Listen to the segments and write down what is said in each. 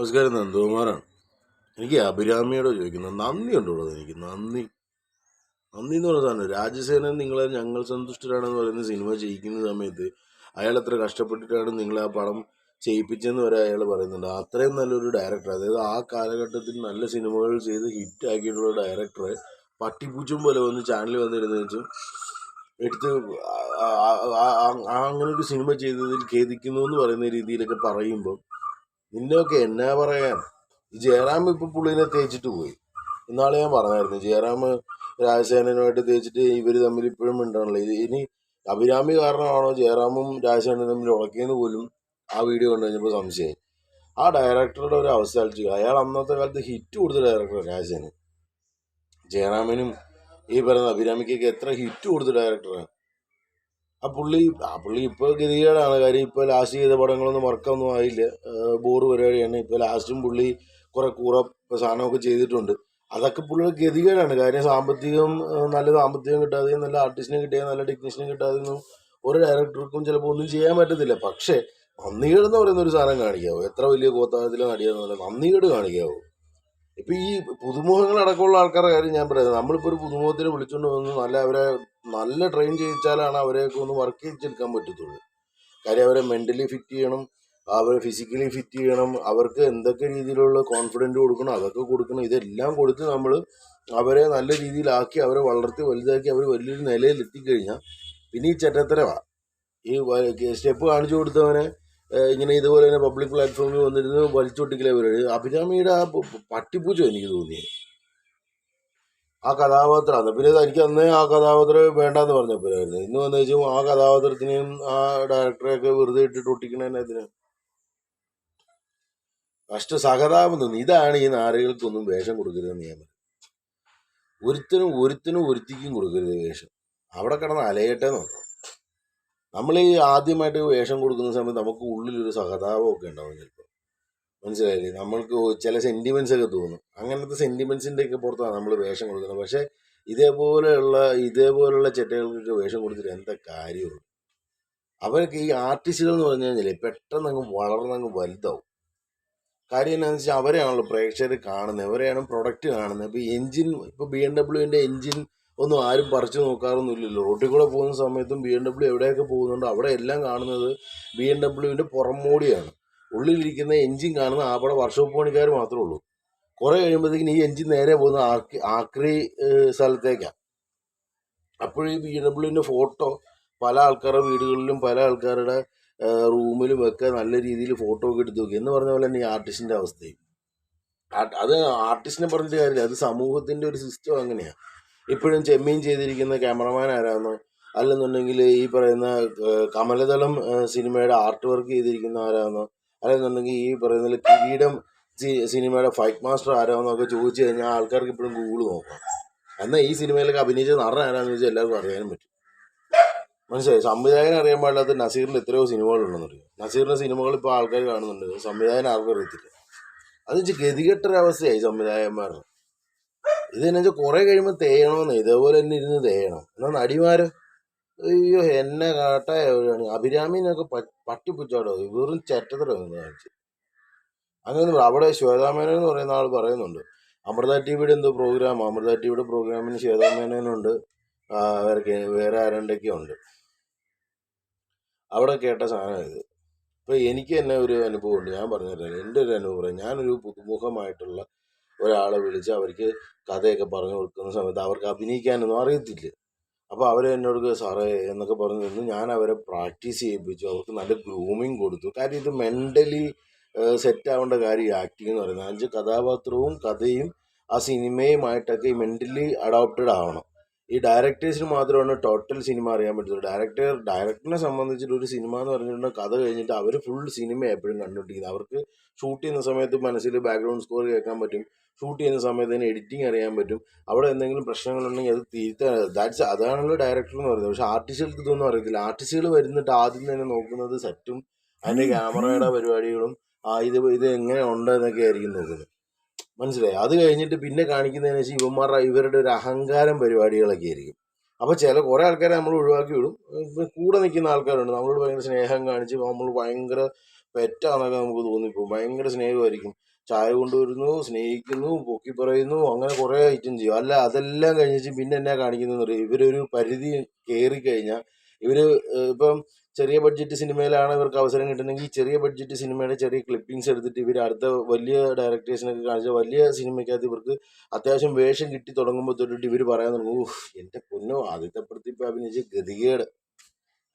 നമസ്കാരം നന്ദകുമാറാണ് എനിക്ക് അഭിരാമിയോട് ചോദിക്കുന്നത് നന്ദി ഉണ്ടോളൂ എനിക്ക് നന്ദി നന്ദി എന്ന് സാധനം രാജസേനൻ നിങ്ങളെ ഞങ്ങൾ സന്തുഷ്ടരാണെന്ന് പറയുന്ന സിനിമ ചെയ്യിക്കുന്ന സമയത്ത് അയാൾ എത്ര കഷ്ടപ്പെട്ടിട്ടാണ് നിങ്ങളെ ആ പടം ചെയ്യിപ്പിച്ചെന്ന് വരെ അയാൾ പറയുന്നുണ്ട് അത്രയും നല്ലൊരു ഡയറക്ടർ അതായത് ആ കാലഘട്ടത്തിൽ നല്ല സിനിമകൾ ചെയ്ത് ഹിറ്റ് ആക്കിയിട്ടുള്ള ഡയറക്ടർ പട്ടിപ്പൂച്ചും പോലെ വന്ന് ചാനലിൽ വന്നിരുന്നു വെച്ചും എടുത്ത് അങ്ങനെ ഒരു സിനിമ ചെയ്തതിൽ ഖേദിക്കുന്നു എന്ന് പറയുന്ന രീതിയിലൊക്കെ പറയുമ്പോൾ നിന്നൊക്കെ എന്നാ പറയാൻ? ജയറാം ഇപ്പൊ പുള്ളിനെ തേച്ചിട്ട് പോയി. ഇന്നാളെ ഞാൻ പറഞ്ഞായിരുന്നു ജയറാം രാജസേനനുമായിട്ട് തേച്ചിട്ട് ഇവർ തമ്മിൽ ഇപ്പോഴും മിണ്ടാണല്ലോ. ഇനി അഭിരാമി കാരണമാണോ ജയറാമും രാജസേനനും തമ്മിൽ ഉളക്കിയെന്ന് പോലും ആ വീഡിയോ കണ്ടു കഴിഞ്ഞപ്പോൾ സംശയം. ആ ഡയറക്ടറുടെ ഒരു അവസ്ഥ ആലോചിച്ചു അയാൾ അന്നത്തെ കാലത്ത് ഹിറ്റ് കൊടുത്ത ഡയറക്ടർ രാജസേനൻ. ജയറാമിനും ഈ പറയുന്ന അഭിരാമിക്കൊക്കെ എത്ര ഹിറ്റ് കൊടുത്ത ഡയറക്ടറാണ്. ആ പുള്ളി ആ പുള്ളി ഇപ്പോൾ ഗതികേടാണ്. കാര്യം ഇപ്പോൾ ലാസ്റ്റ് ചെയ്ത പടങ്ങളൊന്നും വർക്കൊന്നും ആയില്ല. ബോറ് പരിപാടിയാണ്. ഇപ്പോൾ ലാസ്റ്റും പുള്ളി കുറെ കൂറ സാധനമൊക്കെ ചെയ്തിട്ടുണ്ട്. അതൊക്കെ പുള്ളിയുടെ ഗതികേടാണ്. കാര്യം സാമ്പത്തികം നല്ല സാമ്പത്തികം കിട്ടാതെയും നല്ല ആർട്ടിസ്റ്റിനെ കിട്ടിയാൽ നല്ല ടെക്നീഷ്യനെ കിട്ടാതെയൊന്നും ഒരു ഡയറക്ടർക്കും ചിലപ്പോൾ ഒന്നും ചെയ്യാൻ പറ്റത്തില്ല. പക്ഷേ നന്ദികേട് എന്ന് പറയുന്ന ഒരു സാധനം കാണിക്കാവോ. എത്ര വലിയ കോത്താഴത്തിലെ നടിയാന്നല്ല നന്ദികേട് കാണിക്കാവോ. ഇപ്പൊ ഈ പുതുമുഖങ്ങൾ അടക്കമുള്ള ആൾക്കാരുടെ കാര്യം ഞാൻ പറയുന്നത് നമ്മളിപ്പോ ഒരു പുതുമുഖത്തിനെ വിളിച്ചുകൊണ്ട് വന്ന് നല്ല അവരെ നല്ല ട്രെയിൻ ചെയ്യിച്ചാലാണ് അവരെയൊക്കെ ഒന്ന് വർക്ക് ചെയ്തെടുക്കാൻ പറ്റത്തുള്ളൂ. കാര്യം അവരെ മെന്റലി ഫിറ്റ് ചെയ്യണം അവരെ ഫിസിക്കലി ഫിറ്റ് ചെയ്യണം അവർക്ക് എന്തൊക്കെ രീതിയിലുള്ള കോൺഫിഡന്റ് കൊടുക്കണം അതൊക്കെ കൊടുക്കണം. ഇതെല്ലാം കൊടുത്ത് നമ്മൾ അവരെ നല്ല രീതിയിലാക്കി അവരെ വളർത്തി വലുതാക്കി അവർ വലിയൊരു നിലയിൽ എത്തിക്കഴിഞ്ഞാൽ പിന്നെ ഈ ചെറ്റത്തരവാ ഈ സ്റ്റെപ്പ് കാണിച്ചു കൊടുത്തവനെ ഇങ്ങനെ ഇതുപോലെ തന്നെ പബ്ലിക് പ്ലാറ്റ്ഫോമിൽ വന്നിരുന്ന് വലിച്ചൊട്ടിക്കലേ പരിപാടി അഭിരാമിയുടെ ആ പട്ടിപ്പൂച്ച എനിക്ക് തോന്നിയത് ആ കഥാപാത്രമാണ് പിന്നെ എനിക്ക് അന്നേ ആ കഥാപാത്രം വേണ്ടാന്ന് പറഞ്ഞപ്പോഴായിരുന്നു. ഇന്ന് വന്നു വെച്ചാൽ ആ കഥാപാത്രത്തിനെയും ആ ഡയറക്ടറെയൊക്കെ വെറുതെ ഇട്ടിട്ട് ഒട്ടിക്കണതിന് ഫസ്റ്റ് സഹതാപം ഇതാണ് ഈ നാരികൾക്കൊന്നും വേഷം കൊടുക്കരുത് നിയമം ഒരുത്തനും ഒരുത്തനും ഒരുത്തിക്കും കൊടുക്കരുത് വേഷം. അവിടെ കിടന്ന് അലയട്ടെ നോക്കാം നമ്മൾ ഈ ആദ്യമായിട്ട് വേഷം കൊടുക്കുന്ന സമയത്ത് നമുക്ക് ഉള്ളിലൊരു സഹതാപമൊക്കെ ഉണ്ടാവും ചിലപ്പോൾ മനസ്സിലായില്ലേ? നമ്മൾക്ക് ചില സെന്റിമെന്റ്സ് ഒക്കെ തോന്നും. അങ്ങനത്തെ സെന്റിമെന്റ്സിന്റെ ഒക്കെ പുറത്താണ് നമ്മൾ വേഷം കൊടുക്കുന്നത്. പക്ഷെ ഇതേപോലെയുള്ള ഇതേപോലെയുള്ള ചെറ്റകൾക്കൊക്കെ വേഷം കൊടുത്തിട്ട് എന്താ കാര്യമുള്ളൂ? അവർക്ക് ഈ ആർട്ടിസ്റ്റുകൾ എന്ന് പറഞ്ഞു കഴിഞ്ഞാൽ പെട്ടെന്ന് അങ്ങ് വളർന്നങ്ങ് വലുതാവും. കാര്യം എന്താണെന്ന് വെച്ചാൽ അവരെയാണല്ലോ പ്രേക്ഷകർ കാണുന്നത്. അവരെയാണ് പ്രൊഡക്റ്റ് കാണുന്നത്. ഇപ്പോൾ എഞ്ചിൻ ഇപ്പോൾ ബി എം ഡബ്ല്യുവിന്റെ എഞ്ചിൻ ഒന്നും ആരും പറിച്ചു നോക്കാറൊന്നുമില്ലല്ലോ. റോട്ടിൽ കൂടെ പോകുന്ന സമയത്തും ബി എം ഡബ്ല്യു എവിടെയൊക്കെ പോകുന്നുണ്ടോ അവിടെ എല്ലാം കാണുന്നത് ബി എം ഡബ്ല്യുവിന്റെ പുറംമോടിയാണ് ഉള്ളിലിരിക്കുന്ന എഞ്ചിൻ കാണുന്ന ആപ്പടെ വർക്ക്ഷോപ്പ് പണിക്കാർ മാത്രമേ ഉള്ളൂ. കുറെ കഴിയുമ്പോഴത്തേക്കും ഈ എഞ്ചിൻ നേരെ പോകുന്ന ആക്രി ആക്രി സ്ഥലത്തേക്കാണ് അപ്പോഴീ ബി ഡബ്ല്യുവിന്റെ ഫോട്ടോ പല ആൾക്കാരുടെ വീടുകളിലും പല ആൾക്കാരുടെ റൂമിലും ഒക്കെ നല്ല രീതിയിൽ ഫോട്ടോ ഒക്കെ എടുത്ത് നോക്കി എന്ന് പറഞ്ഞ പോലെ തന്നെ ഈ ആർട്ടിസ്റ്റിന്റെ അവസ്ഥയും. അത് ആർട്ടിസ്റ്റിനെ പറഞ്ഞിട്ട് കാര്യമില്ല. അത് സമൂഹത്തിന്റെ ഒരു സിസ്റ്റം അങ്ങനെയാണ് ഇപ്പോഴും ചെമ്മീൻ ചെയ്തിരിക്കുന്ന ക്യാമറമാൻ ആരാന്നോ അല്ലെന്നുണ്ടെങ്കിൽ ഈ പറയുന്ന കമലതളം സിനിമയുടെ ആർട്ട് വർക്ക് ചെയ്തിരിക്കുന്ന ആരാന്നോ അല്ലെന്നുണ്ടെങ്കിൽ ഈ പറയുന്ന കിരീടം സിനിമയുടെ ഫൈറ്റ് മാസ്റ്റർ ആരാന്നൊക്കെ ചോദിച്ചു കഴിഞ്ഞാൽ ആൾക്കാർക്ക് ഇപ്പോഴും ഗൂഗിൾ നോക്കാം. എന്നാൽ ഈ സിനിമയിലൊക്കെ അഭിനയിച്ച നടൻ ആരാന്ന് ചോദിച്ചാൽ എല്ലാവർക്കും അറിയാനും പറ്റും. മനസ്സിലായി? സംവിധായകൻ അറിയാൻ പാടില്ലാത്ത നസീറിന്റെ എത്രയോ സിനിമകളുണ്ടെന്ന് അറിയാം നസീറിന്റെ സിനിമകൾ ഇപ്പോൾ ആൾക്കാർ കാണുന്നുണ്ട്. സംവിധായകൻ ആർക്കും അറിയത്തില്ല. അത് വെച്ച് ഗതികെട്ടൊരവസ്ഥയായി സംവിധായകന്മാരുടെ. ഇത് എന്നു വെച്ചാൽ കുറെ കഴിയുമ്പോൾ തേയണമെന്ന് ഇതേപോലെ തന്നെ ഇരുന്ന് തേയണം. എന്നാൽ നടിമാര്? അയ്യോ എന്നെ കാട്ടാണ് അഭിരാമിനൊക്കെ പട്ടിപ്പിച്ചാടോ വെറും ചെറ്റത്തരം കാണിച്ചു. അങ്ങനെ അവിടെ ശ്വേതാമേനൻ എന്ന് പറയുന്ന ആൾ പറയുന്നുണ്ട്. അമൃത ടി വിയുടെ എന്തോ പ്രോഗ്രാം അമൃത ടി വിയുടെ പ്രോഗ്രാമിന് ശ്വേതാമേനനുണ്ട്. വേറെ വേറെ ആരണ്ടൊക്കെ ഉണ്ട്. അവിടെ കേട്ട സാധനം ഇത്. ഇപ്പൊ എനിക്ക് തന്നെ ഒരു അനുഭവം ഉണ്ട്. ഞാൻ പറഞ്ഞുതരാം. എന്റെ ഒരു അനുഭവം. ഞാനൊരു പുതുമുഖമായിട്ടുള്ള ഒരാളെ വിളിച്ച് അവർക്ക് കഥയൊക്കെ പറഞ്ഞു കൊടുക്കുന്ന സമയത്ത് അവർക്ക് അഭിനയിക്കാനൊന്നും അറിയത്തില്ല. അപ്പോൾ അവർ എന്നോട് സാറേ എന്നൊക്കെ പറഞ്ഞു തന്നു ഞാൻ അവരെ പ്രാക്ടീസ് ചെയ്യിപ്പിച്ചു. അവർക്ക് നല്ല ഗ്രൂമിങ് കൊടുത്തു. കാര്യം ഇത് മെന്റലി സെറ്റാവേണ്ട കാര്യം ആക്ടിംഗ് എന്ന് പറയുന്നത്. അഞ്ച് കഥാപാത്രവും കഥയും ആ സിനിമയുമായിട്ടൊക്കെ മെന്റലി അഡോപ്റ്റഡ് ആവണം. ഈ ഡയറക്ടേഴ്സിന് മാത്രമാണ് ടോട്ടൽ സിനിമ അറിയാൻ പറ്റുന്നത്. ഡയറക്ടർ ഡയറക്ടറിനെ സംബന്ധിച്ചിട്ട് ഒരു സിനിമ എന്ന് പറഞ്ഞിട്ടുണ്ടെങ്കിൽ കഥ കഴിഞ്ഞിട്ട് അവർ ഫുൾ സിനിമ എപ്പോഴും കണ്ടുകൊണ്ടിരിക്കുന്നത് അവർക്ക് ഷൂട്ട് ചെയ്യുന്ന സമയത്ത് മനസ്സിൽ ബാക്ക്ഗ്രൗണ്ട് സ്കോർ കേൾക്കാൻ പറ്റും. ഷൂട്ട് ചെയ്യുന്ന സമയത്ത് തന്നെ എഡിറ്റിംഗ് അറിയാൻ പറ്റും. അവിടെ എന്തെങ്കിലും പ്രശ്നങ്ങളുണ്ടെങ്കിൽ അത് തിരുത്താൻ ദാറ്റ്സ് അതാണല്ലോ ഡയറക്ടർ എന്ന് പറയുന്നത്. പക്ഷെ ആർട്ടിസ്റ്റുകൾക്ക് ഇതൊന്നും അറിയത്തില്ല. ആർട്ടിസ്റ്റുകൾ വരുന്നിട്ട് ആദ്യം തന്നെ നോക്കുന്നത് സെറ്റും അതിന്റെ ക്യാമറയുടെ പരിപാടികളും ആ ഇത് ഇത് എങ്ങനെ ഉണ്ട് എന്നൊക്കെ ആയിരിക്കും നോക്കുന്നത്. മനസ്സിലായി? അത് കഴിഞ്ഞിട്ട് പിന്നെ കാണിക്കുന്നതിന് വെച്ചാൽ ഇവന്മാരുടെ ഇവരുടെ ഒരു അഹങ്കാരം പരിപാടികളൊക്കെ ആയിരിക്കും. അപ്പോൾ ചില കുറേ ആൾക്കാരെ നമ്മൾ ഒഴിവാക്കി വിടും. കൂടെ നിൽക്കുന്ന ആൾക്കാരുണ്ട്. നമ്മളോട് ഭയങ്കര സ്നേഹം കാണിച്ച് നമ്മൾ ഭയങ്കര പെറ്റാന്നൊക്കെ നമുക്ക് തോന്നിപ്പോകും ഭയങ്കര സ്നേഹമായിരിക്കും. ചായ കൊണ്ടുവരുന്നു സ്നേഹിക്കുന്നു പൊക്കി പറയുന്നു അങ്ങനെ കുറേ ഐറ്റം ചെയ്യും. അല്ല അതെല്ലാം കഴിഞ്ഞിട്ട് പിന്നെ എന്നാ കാണിക്കുന്നതെന്ന് അറിയാം? ഇവരൊരു പരിധി കയറി കഴിഞ്ഞാൽ ഏഹ് ഇപ്പം ചെറിയ ബഡ്ജറ്റ് സിനിമയിലാണ് ഇവർക്ക് അവസരം കിട്ടുന്നെങ്കിൽ ഈ ചെറിയ ബഡ്ജറ്റ് സിനിമയുടെ ചെറിയ ക്ലിപ്പിങ്സ് എടുത്തിട്ട് ഇവർ അടുത്ത വലിയ ഡയറക്ടേഴ്സിനൊക്കെ കാണിച്ച വലിയ സിനിമയ്ക്കകത്ത് ഇവർക്ക് അത്യാവശ്യം വേഷം കിട്ടി തുടങ്ങുമ്പോൾ തൊട്ടിട്ട് ഇവർ പറയാൻ തുടങ്ങും ഊഹ് എന്റെ പൊന്നോ ആദ്യത്തെ പടത്തിൽ അഭിനയിച്ച ഗതികേട്.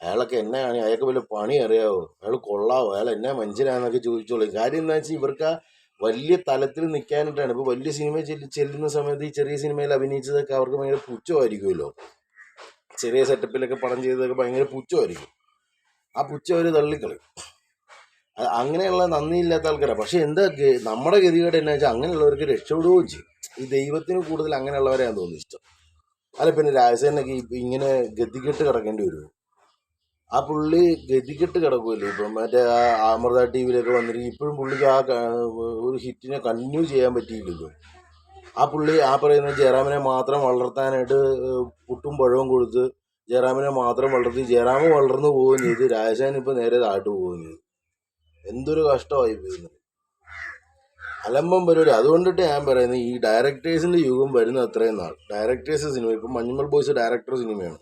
അയാളൊക്കെ എന്നാണ് അയാൾക്ക് വല്ല പണി അറിയാവോ? അയാൾ കൊള്ളാവോ? അയാൾ എന്നാ മനുഷ്യനാന്നൊക്കെ ചോദിച്ചോളൂ. കാര്യം എന്താ വെച്ചാൽ ഇവർക്ക് വലിയ തലത്തിൽ നിൽക്കാനായിട്ടാണ് ഇപ്പോൾ വലിയ സിനിമ ചെല്ലി ചെല്ലുന്ന സമയത്ത് ഈ ചെറിയ സിനിമയിൽ അഭിനയിച്ചതൊക്കെ അവർക്ക് ഭയങ്കര പുച്ഛമായിരിക്കുമല്ലോ. ചെറിയ സെറ്റപ്പിലൊക്കെ പടം ചെയ്തതൊക്കെ ഭയങ്കര പുച്ഛമായിരിക്കും. ആ പുച്ച അവർ തള്ളിക്കളയും അങ്ങനെയുള്ള നന്ദിയില്ലാത്ത ആൾക്കാരാണ് പക്ഷെ എന്താ നമ്മുടെ ഗതികേട് എന്നാ വെച്ചാൽ അങ്ങനെയുള്ളവർക്ക് രക്ഷപ്പെടുകയും ചെയ്യും. ഈ ദൈവത്തിന് കൂടുതൽ അങ്ങനെയുള്ളവരെയാണ് തോന്നുന്നു ഇഷ്ടം. അല്ല പിന്നെ രാജസേനൊക്കെ ഇങ്ങനെ ഗതികെട്ട് കിടക്കേണ്ടി വരുമോ ആ പുള്ളി ഗതികെട്ട് കിടക്കുമല്ലോ ഇപ്പം മറ്റേ ആ അമൃത ടി വിയിലൊക്കെ വന്നിട്ട് ഇപ്പോഴും പുള്ളിക്ക് ആ ഒരു ഹിറ്റിനെ കണ്ടിന്യൂ ചെയ്യാൻ പറ്റിയില്ലല്ലോ. ആ പുള്ളി ആ പറയുന്ന ജയറാമിനെ മാത്രം വളർത്താനായിട്ട് പുട്ടും പഴവും കൊടുത്ത് ജയറാമിനെ മാത്രം വളർത്തി ജയറാമ് വളർന്നു പോവുകയും ചെയ്ത്. രാജശാൻ ഇപ്പം നേരെ താഴ്ത്തു പോവുകയും ചെയ്തു. എന്തൊരു കഷ്ടമായി പോയിരുന്നു അലമ്പം പരിപാടി. അതുകൊണ്ടിട്ട് ഞാൻ പറയുന്നത് ഈ ഡയറക്ടേഴ്സിന്റെ യുഗം വരുന്ന അത്രയും നാൾ. ഡയറക്ടേഴ്സ് സിനിമ ഇപ്പം മഞ്ഞുമൽ ബോയ്സ് ഡയറക്ടർ സിനിമയാണ്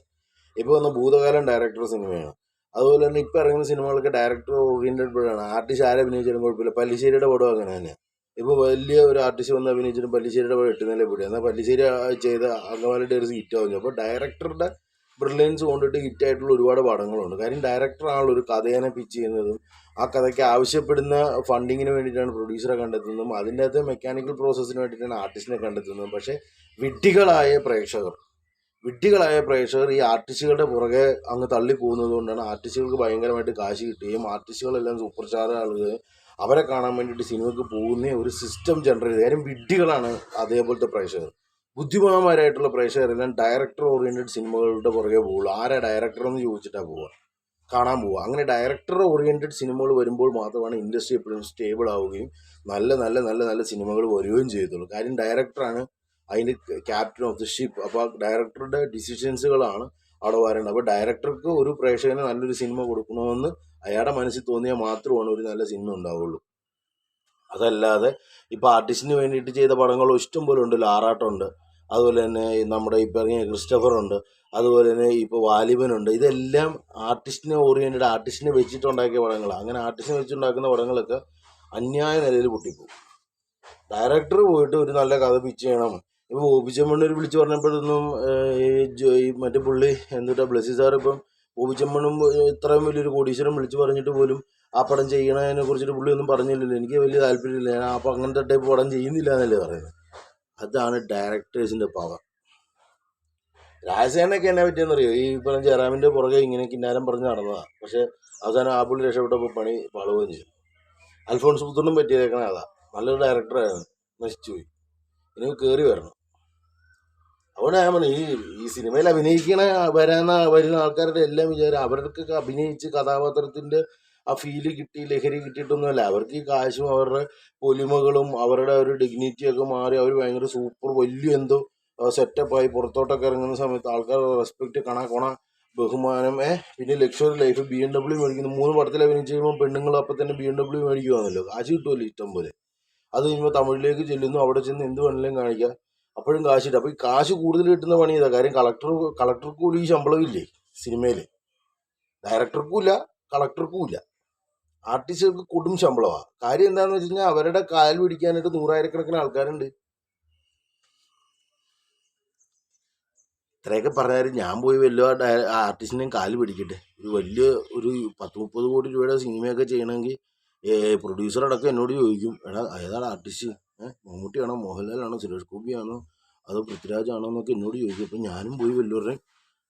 ഇപ്പോൾ വന്ന ഭൂതകാലം ഡയറക്ടർ സിനിമയാണ് അതുപോലെ തന്നെ ഇപ്പം ഇറങ്ങുന്ന സിനിമകളൊക്കെ ഡയറക്ടർ ഓറിയന്റഡ് ആണ് ആർട്ടിസ്റ്റ് ആരെ അഭിനയിച്ചാലും കുഴപ്പമില്ല. പല്ലിശ്ശേരിയുടെ പടം അങ്ങനെ തന്നെ ഇപ്പോൾ വലിയ ഒരു ആർട്ടിസ്റ്റ് വന്ന് അഭിനയിച്ചിട്ടും പല്ലിശ്ശേരിയുടെ പടം എട്ടുന്നതിലെ പിടി. എന്നാൽ പല്ലിശ്ശേരി ചെയ്ത അംഗവാലിയുടെ ഒരു സീറ്റ് ആവുന്നു അപ്പോൾ ഡയറക്ടറുടെ ബ്രില്യൻസ് കൊണ്ടിട്ട് ഹിറ്റ് ആയിട്ടുള്ള ഒരുപാട് പടങ്ങളുണ്ട്. കാര്യം ഡയറക്ടറാണല്ലോ ഒരു കഥേനെ പിച്ച് ചെയ്യുന്നതും ആ കഥയ്ക്ക് ആവശ്യപ്പെടുന്ന ഫണ്ടിങ്ങിന് വേണ്ടിയിട്ടാണ് പ്രൊഡ്യൂസറെ കണ്ടെത്തുന്നതും അതിന്റെ അകത്ത് മെക്കാനിക്കൽ പ്രോസസ്സിന് വേണ്ടിയിട്ടാണ് ആർട്ടിസ്റ്റിനെ കണ്ടെത്തുന്നതും. പക്ഷേ വിഡ്ഢികളായ പ്രേക്ഷകർ വിഡ്ഢികളായ പ്രേക്ഷകർ ഈ ആർട്ടിസ്റ്റുകളുടെ പുറകെ അങ്ങ് തള്ളി പോകുന്നത് കൊണ്ടാണ് ആർട്ടിസ്റ്റുകൾക്ക് ഭയങ്കരമായിട്ട് കാശ് കിട്ടുകയും ആർട്ടിസ്റ്റുകളെല്ലാം സൂപ്പർ സ്റ്റാർ ആളുകൾ അവരെ കാണാൻ വേണ്ടിയിട്ട് സിനിമയ്ക്ക് പോകുന്ന ഒരു സിസ്റ്റം ജനറേറ്റ് ചെയ്ത്. കാര്യം വിഡ്ഢികളാണ് അതേപോലത്തെ പ്രേക്ഷകർ. ബുദ്ധിമാന്മാരായിട്ടുള്ള പ്രേക്ഷകരെല്ലാം ഡയറക്ടർ ഓറിയന്റഡ് സിനിമകളുടെ പുറകെ പോകുള്ളൂ ആരാ ഡയറക്ടർ എന്ന് ചോദിച്ചിട്ടാണ് പോവുക. കാണാൻ പോവുക. അങ്ങനെ ഡയറക്ടർ ഓറിയന്റഡ് സിനിമകൾ വരുമ്പോൾ മാത്രമാണ് ഇൻഡസ്ട്രി എപ്പോഴും സ്റ്റേബിൾ ആവുകയും നല്ല നല്ല നല്ല നല്ല സിനിമകൾ വരികയും ചെയ്യത്തുള്ളൂ. കാര്യം ഡയറക്ടറാണ് അതിന്റെ ക്യാപ്റ്റൻ ഓഫ് ദി ഷിപ്പ് അപ്പോൾ ഡയറക്ടറുടെ ഡിസിഷൻസുകളാണ് അവിടെ വരേണ്ടത്. അപ്പോൾ ഡയറക്ടർക്ക് ഒരു പ്രേക്ഷകന് നല്ലൊരു സിനിമ കൊടുക്കണമെന്ന് അയാളുടെ മനസ്സിൽ തോന്നിയാൽ മാത്രമാണ് ഒരു നല്ല സിനിമ ഉണ്ടാവുള്ളൂ. അതല്ലാതെ ഇപ്പോൾ ആർട്ടിസ്റ്റിന് വേണ്ടിയിട്ട് ചെയ്ത പടങ്ങൾ ഇഷ്ടം പോലെ ഉണ്ടല്ലോ ആറാട്ടുണ്ട് അതുപോലെ തന്നെ നമ്മുടെ ഇപ്പോൾ ഇറങ്ങിയ ക്രിസ്റ്റഫർ ഉണ്ട്. അതുപോലെ തന്നെ ഇപ്പോൾ വാലിബനുണ്ട് ഇതെല്ലാം ആർട്ടിസ്റ്റിനെ ഓറിയന്റഡ് ആർട്ടിസ്റ്റിനെ വെച്ചിട്ടുണ്ടാക്കിയ പടങ്ങളാണ് അങ്ങനെ ആർട്ടിസ്റ്റിനെ വെച്ചിട്ടുണ്ടാക്കുന്ന പടങ്ങളൊക്കെ അന്യായ നിലയിൽ പൊട്ടിപ്പോകും ഡയറക്ടർ പോയിട്ട് ഒരു നല്ല കഥ പിച്ച് ചെയ്യണം. ഇപ്പോൾ ഓപിച്ചമ്മണ്ണൂർ വിളിച്ച് പറഞ്ഞപ്പോഴൊന്നും ഈ മറ്റേ പുള്ളി എന്തുട്ടാ ബ്ലസ്സി സാർ ഇപ്പം ഓപിച്ചമ്മണ്ണും ഇത്രയും വലിയൊരു കോടീശ്വരം വിളിച്ച് പറഞ്ഞിട്ട് പോലും ആ പടം ചെയ്യണതിനെ കുറിച്ചിട്ട് പുള്ളി ഒന്നും പറഞ്ഞില്ലല്ലോ. എനിക്ക് വലിയ താല്പര്യമില്ല. ഞാൻ അപ്പം അങ്ങനത്തെ ടൈപ്പ് പടം ചെയ്യുന്നില്ല എന്നല്ലേ പറയുന്നത് അതാണ് ഡയറക്ടേഴ്സിന്റെ പവർ രാജസേനൊക്കെ എന്നെ പറ്റിയെന്നറിയോ? ഈ പറഞ്ഞ ജയറാമിന്റെ പുറകെ ഇങ്ങനെ കിന്നാരം പറഞ്ഞ് നടന്നതാ. പക്ഷെ അവസാനം ആ പുള്ളി രക്ഷപ്പെട്ടപ്പോൾ പണി പാളുകയും ചെയ്തു. അൽഫോൺസ് പുത്തനും പറ്റിയതേക്കണ അതാ നല്ലൊരു ഡയറക്ടറായിരുന്നു നശിച്ചുപോയി ഇനി കയറി വരണം. അതുകൊണ്ട് ഞാൻ പറഞ്ഞു ഈ ഈ സിനിമയിൽ അഭിനയിക്കണ വരാൻ വരുന്ന ആൾക്കാരുടെ എല്ലാം വിചാരം അവർക്കൊക്കെ അഭിനയിച്ച് കഥാപാത്രത്തിന്റെ ആ ഫീൽ കിട്ടി ലഹരി കിട്ടിയിട്ടൊന്നുമല്ല. അവർക്ക് ഈ കാശും അവരുടെ പൊലിമകളും അവരുടെ ഒരു ഡിഗ്നിറ്റി ഒക്കെ മാറി അവർ ഭയങ്കര സൂപ്പർ വലിയ എന്തോ സെറ്റപ്പായി പുറത്തോട്ടൊക്കെ ഇറങ്ങുന്ന സമയത്ത് ആൾക്കാരുടെ റെസ്പെക്ട് കണ കൊണ ബഹുമാനം. ഏ പിന്നെ luxury life B M W മേടിക്കുന്നു. മൂന്ന് പടത്തിൽ അഭിനയിച്ച് കഴിയുമ്പോൾ പെണ്ണുങ്ങൾ അപ്പം തന്നെ ബി എം ഡബ്ല്യു മേടിക്കുവാണല്ലോ കാശ് കിട്ടുമല്ലോ ഇഷ്ടം പോലെ. അത് കഴിയുമ്പോൾ തമിഴിലേക്ക് ചെല്ലുന്നു. അവിടെ ചെന്ന് എന്ത് വേണമെങ്കിലും കാണിക്കാം. അപ്പോഴും കാശ് കിട്ടും. അപ്പോൾ ഈ കാശ് കൂടുതൽ കിട്ടുന്ന പണി ഇതാ കാര്യം കളക്ടർ കളക്ടർക്കും കൂടി ഈ ശമ്പളം ഇല്ലേ? സിനിമയിൽ ഡയറക്ടർക്കും ഇല്ല കളക്ടർക്കും ഇല്ല. ആർട്ടിസ്റ്റുകൾക്ക് കൊടും ശമ്പളമാണ് കാര്യം എന്താണെന്ന് വെച്ച് കഴിഞ്ഞാൽ അവരുടെ കാൽ പിടിക്കാനായിട്ട് നൂറായിരക്കണക്കിന് ആൾക്കാരുണ്ട്. ഇത്രയൊക്കെ പറഞ്ഞാലും ഞാൻ പോയി വലിയ ആർട്ടിസ്റ്റിനെയും കാൽ പിടിക്കട്ടെ. ഒരു വലിയ ഒരു പത്ത് മുപ്പത് കോടി രൂപയുടെ സിനിമയൊക്കെ ചെയ്യണമെങ്കിൽ പ്രൊഡ്യൂസർ അടക്കം എന്നോട് ചോദിക്കും എടാ ഏതാണ് ആർട്ടിസ്റ്റ്? ഏഹ് മമ്മൂട്ടിയാണോ മോഹൻലാലാണോ സുരേഷ് ഗോപിയാണോ അതോ പൃഥ്വിരാജാണോ എന്നൊക്കെ എന്നോട് ചോദിക്കും. അപ്പം ഞാനും പോയി വലിയവരുടെ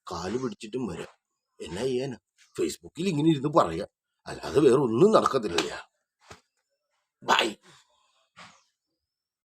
കാൽ പിടിച്ചിട്ടും വരാം. എന്നാ ചെയ്യാനാ? ഫേസ്ബുക്കിൽ ഇങ്ങനെ ഇരുന്ന് പറയാം. അല്ലാതെ വേറെ ഒന്നും നടക്കത്തില്ല ബൈ